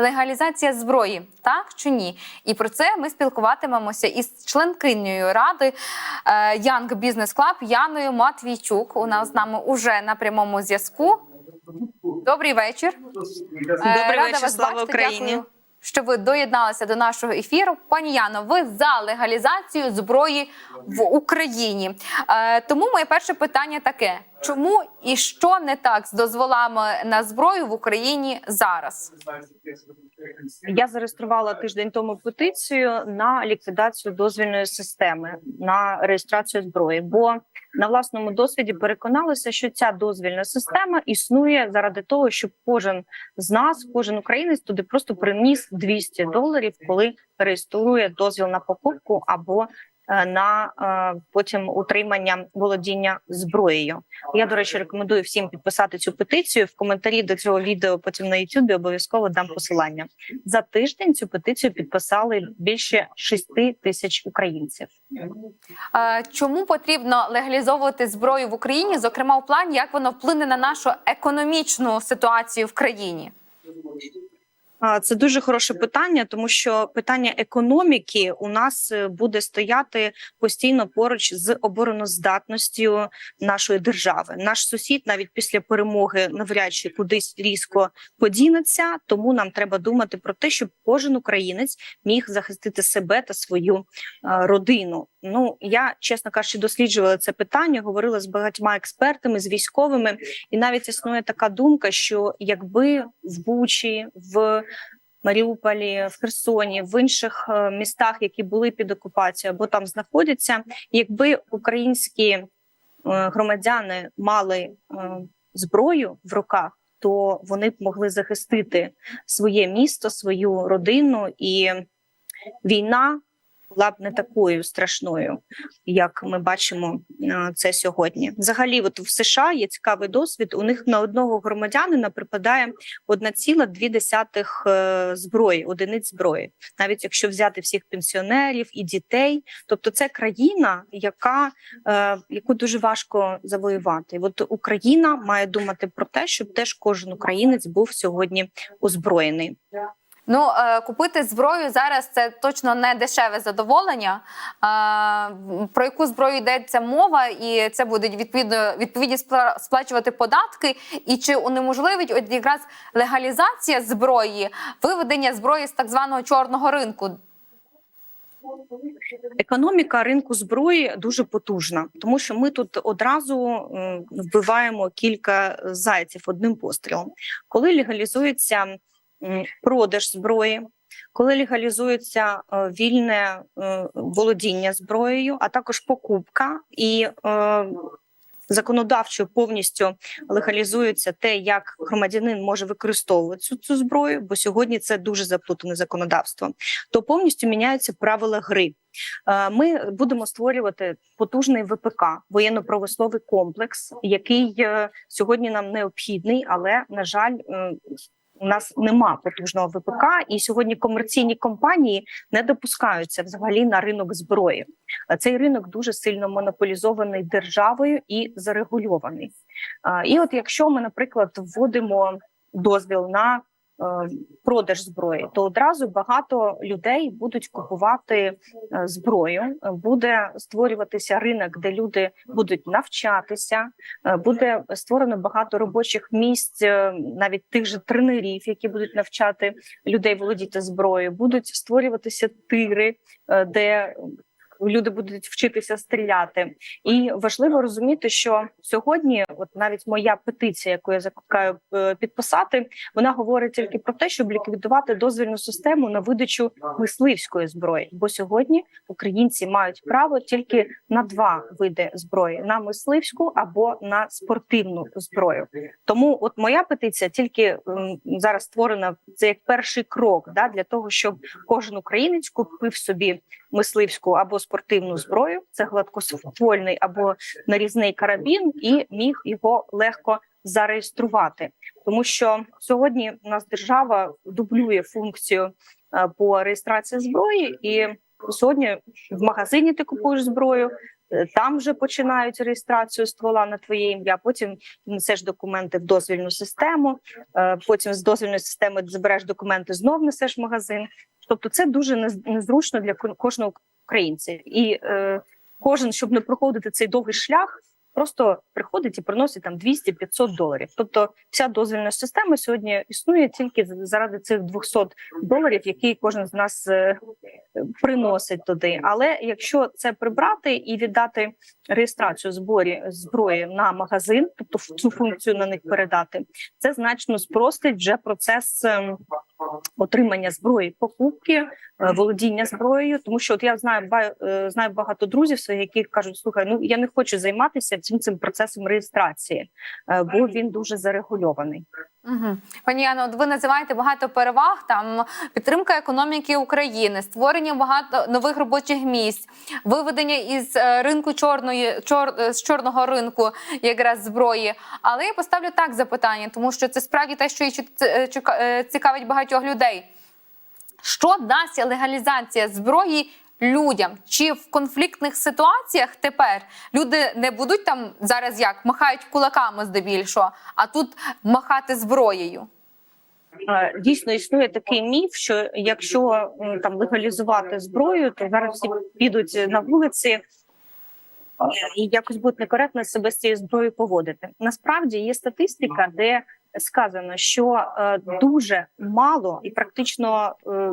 легалізація зброї, так чи ні? І про це ми спілкуватимемося із членкинею ради е, Young Business Club Яною Матвійчук. У нас з нами уже на прямому зв'язку. Добрий вечір. Е, Добрий рада вечір, вас слава бачити. Україні. Дякую, що ви доєдналися до нашого ефіру. Пані Яно, ви за легалізацію зброї в Україні. Е, тому моє перше питання таке: чому і що не так з дозволами на зброю в Україні зараз? Я зареєструвала тиждень тому петицію на ліквідацію дозвільної системи на реєстрацію зброї. Бо на власному досвіді переконалися, що ця дозвільна система існує заради того, щоб кожен з нас, кожен українець туди просто приніс 200 доларів, коли реєструє дозвіл на покупку або на е, потім утримання володіння зброєю. Я до речі рекомендую всім підписати цю петицію в коментарі до цього відео. Потім на Ютубі обов'язково дам посилання. За тиждень цю петицію підписали більше 6 тисяч українців. Е, Чому потрібно легалізовувати зброю в Україні? Зокрема, у плані як воно вплине на нашу економічну ситуацію в країні? Це дуже хороше питання, тому що питання економіки у нас е, буде стояти постійно поруч з обороноздатністю нашої держави. Наш сусід навіть після перемоги навряд чи кудись різко подінеться. Тому нам треба думати про те, щоб кожен українець міг захистити себе та свою е, родину. Ну я чесно кажучи, досліджувала це питання, говорила з багатьма експертами, з військовими, і навіть існує така думка, що якби в Бучі, в Маріуполі, в Херсоні, в інших е, містах, які були під окупацією або там знаходяться, якби українські е, громадяни мали е, зброю в руках, то вони б могли захистити своє місто, свою родину, і війна була б не такою страшною, як ми бачимо е, це сьогодні. Взагалі, от в США є цікавий досвід. У них на одного громадянина припадає 1,2 е, зброї, одиниць зброї, навіть якщо взяти всіх пенсіонерів і дітей. Тобто, це країна, яка е, яку дуже важко завоювати. От Україна має думати про те, щоб теж кожен українець був сьогодні озброєний. Ну, е, купити зброю зараз це точно не дешеве задоволення. Е, про яку зброю йдеться мова, і це будуть відповідно відповідні спла- сплачувати податки. І чи унеможливить от якраз легалізація зброї, виведення зброї з так званого чорного ринку? Економіка ринку зброї дуже потужна, тому що ми тут одразу вбиваємо кілька зайців одним пострілом. Коли легалізується продаж зброї, коли легалізується е, вільне е, володіння зброєю, а також покупка і е, законодавчо повністю легалізується те, як громадянин може використовувати цю, цю зброю, бо сьогодні це дуже заплутане законодавство. То повністю міняються правила гри. Ми будемо створювати потужний ВПК, воєнно-промисловий комплекс, який сьогодні нам необхідний, але на жаль. У нас нема потужного ВПК, і сьогодні комерційні компанії не допускаються взагалі на ринок зброї. Цей ринок дуже сильно монополізований державою і зарегульований. І от якщо ми, наприклад, вводимо дозвіл на продаж зброї, то одразу багато людей будуть купувати е, зброю. Е, Буде створюватися ринок, де люди будуть навчатися. Е, Буде створено багато робочих місць, е, навіть тих же тренерів, які будуть навчати людей володіти зброєю. Будуть створюватися тири, е, де люди будуть вчитися стріляти. І важливо розуміти, що сьогодні, от навіть моя петиція, яку я закликаю е, підписати, вона говорить тільки про те, щоб ліквідувати дозвільну систему на видачу мисливської зброї. Бо сьогодні українці мають право тільки на два види зброї: на мисливську або на спортивну зброю. Тому, от моя петиція тільки зараз створена це як перший крок, да для того, щоб кожен українець купив собі мисливську або спортивну зброю, це гладкоствольний або нарізний карабін, і міг його легко зареєструвати, тому що сьогодні у нас держава дублює функцію е, по реєстрації зброї, і сьогодні в магазині ти купуєш зброю. Там вже починають реєстрацію ствола на твоє ім'я. Потім несеш документи в дозвільну систему. е, Потім з дозвільної системи забереш документи, знов несеш в магазин. Тобто, це дуже нез- незручно для кожного українця, і е, кожен, щоб не проходити цей довгий шлях. Просто приходить і приносить там 200-500 доларів. Тобто, вся дозвільна система сьогодні існує тільки заради цих 200 доларів, які кожен з нас е, приносить туди. Але якщо це прибрати і віддати реєстрацію зборі зброї на магазин, тобто в цю функцію на них передати, це значно спростить вже процес ем, отримання зброї, покупки, е, володіння зброєю. Тому що от я знаю е, знаю багато друзів своїх, які кажуть: слухай, ну я не хочу займатися цим цим процесом реєстрації, е, бо він дуже зарегульований. Угу. Пані Яно, от ви називаєте багато переваг там підтримка економіки України, створення багато нових робочих місць, виведення із е, ринку чорної чор, е, з чорного ринку якраз зброї. Але я поставлю так запитання, тому що це справді те, що і е, цікавить багатьох людей. Що дасть легалізація зброї людям? Чи в конфліктних ситуаціях тепер люди не будуть там зараз як махають кулаками здебільшого, а тут махати зброєю? Дійсно існує такий міф, що якщо там легалізувати зброю, то зараз всі підуть на вулиці і якось будуть некоректно себе з цією зброєю поводити. Насправді є статистика, де сказано, що е, дуже мало і практично е,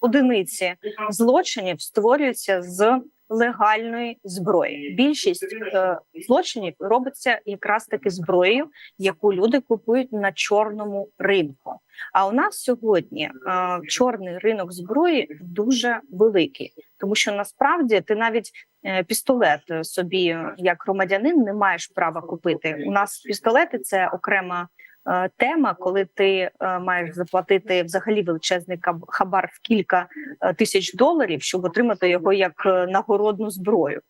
одиниці злочинів створюються з легальної зброї. Більшість е, злочинів робиться якраз таки зброєю, яку люди купують на чорному ринку. А у нас сьогодні е, чорний ринок зброї дуже великий, тому що насправді ти навіть е, пістолет собі, як громадянин, не маєш права купити. У нас пістолети це окрема. Е, Тема, коли ти е, маєш заплатити взагалі величезний хабар в кілька е, тисяч доларів, щоб отримати його як нагородну зброю.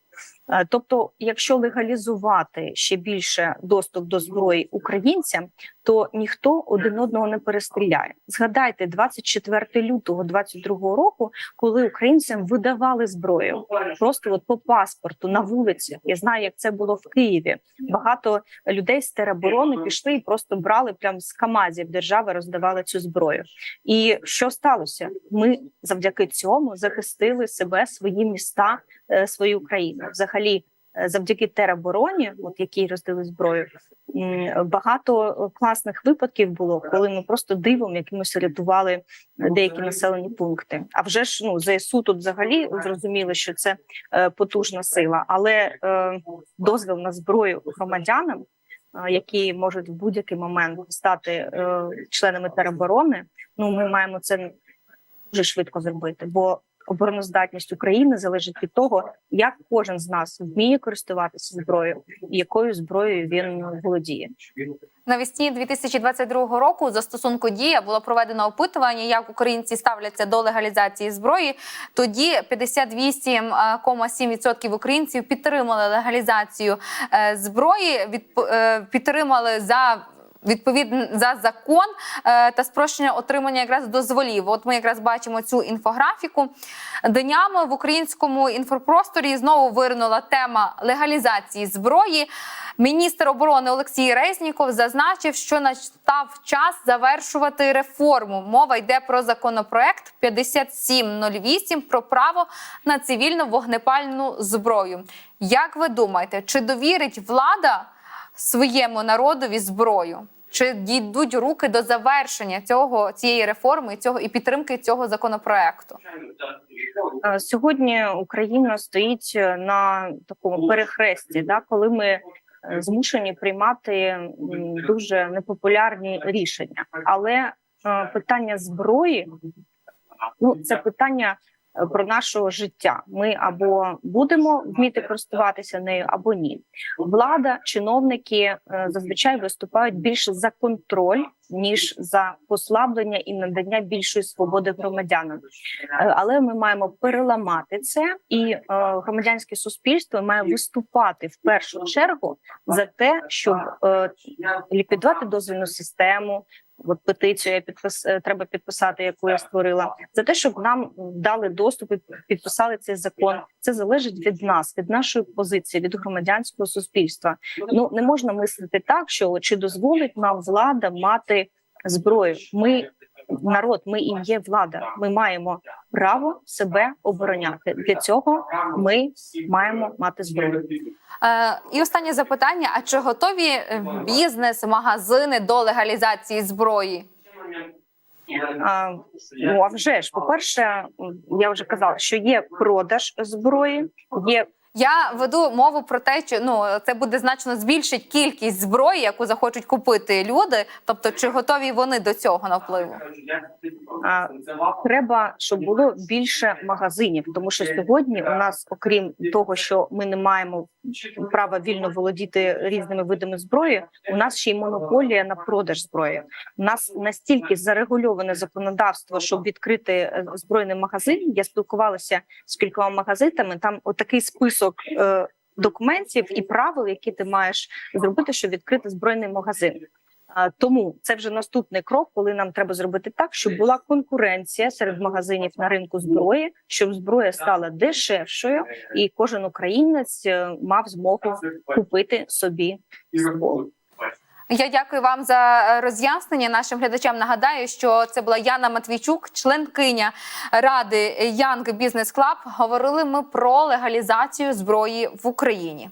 Е, Тобто, якщо легалізувати ще більше доступ до зброї українцям, то ніхто один одного не перестріляє. Згадайте 24 лютого 22 року, коли українцям видавали зброю просто от по паспорту на вулиці. Я знаю, як це було в Києві. Багато людей з тероборони пішли і просто брали прямо з Камазів держави, роздавали цю зброю. І що сталося? Ми завдяки цьому захистили себе, свої міста, е, свою Україну. Взагалі, е, завдяки теробороні, от якій роздали зброю, багато класних випадків було, коли ми просто дивом якимось рятували деякі населені пункти. А вже ж ну ЗСУ тут взагалі зрозуміли, що це е, потужна сила, але е, дозвіл на зброю громадянам. е, Які можуть в будь-який момент стати е, членами тероборони, ну ми маємо це дуже швидко зробити, бо обороноздатність України залежить від того, як кожен з нас вміє користуватися зброєю, і якою зброєю він володіє. Навесні 2022 року у застосунку дія було проведено опитування, як українці ставляться до легалізації зброї. Тоді 58,7% українців підтримали легалізацію е, зброї, відп- е, підтримали за. Відповідно за закон е, та спрощення отримання якраз дозволів. От ми якраз бачимо цю інфографіку. Днями в українському інфопросторі знову виринула тема легалізації зброї. Міністр оборони Олексій Резніков зазначив, що настав час завершувати реформу. Мова йде про законопроект 5708 про право на цивільну вогнепальну зброю. Як ви думаєте, чи довірить влада своєму народові зброю? Чи дійдуть руки до завершення цього цієї реформи, цього і підтримки цього законопроекту? Е, Сьогодні Україна стоїть е, на такому перехресті, да, коли ми е, змушені приймати дуже непопулярні рішення. Але питання зброї ну це питання про наше життя. Ми або будемо вміти користуватися нею, або ні. Влада, чиновники е, зазвичай виступають більше за контроль ніж за послаблення і надання більшої свободи громадянам. Е, Але ми маємо переламати це, і е, громадянське суспільство має виступати в першу чергу за те, щоб е, ліквідувати дозвільну систему, от петицію я підпис, е, треба підписати, яку я створила, за те, щоб нам дали доступ і підписали цей закон. Це залежить від нас, від нашої позиції, від громадянського суспільства. Ну не можна мислити так, що чи дозволить нам влада мати зброю. Ми народ, ми і є влада. Ми маємо право себе обороняти. Для цього ми маємо мати зброю. Е, і останнє запитання: а чи готові е, бізнес, магазини до легалізації зброї? А, ну а вже ж, по перше, я вже казала, що є продаж зброї, є Я веду мову про те, що ну це буде значно збільшить кількість зброї, яку захочуть купити люди. Тобто, чи готові вони до цього на впливу? А, треба, щоб було більше магазинів, тому що сьогодні у нас, окрім того, що ми не маємо права вільно володіти різними видами зброї, у нас ще й монополія на продаж зброї. У нас настільки зарегульоване законодавство, щоб відкрити е, збройний магазин. Я спілкувалася з кількома магазинами. Там отакий список. е, Документів і правил, які ти маєш зробити, щоб відкрити збройний магазин. Тому це вже наступний крок, коли нам треба зробити так, щоб була конкуренція серед магазинів на ринку зброї, щоб зброя стала дешевшою, і кожен українець е, мав змогу купити собі зброю. Я дякую вам за е, роз'яснення. Нашим глядачам нагадаю, що це була Яна Матвійчук, членкиня ради Young Business Club. Говорили ми про легалізацію зброї в Україні.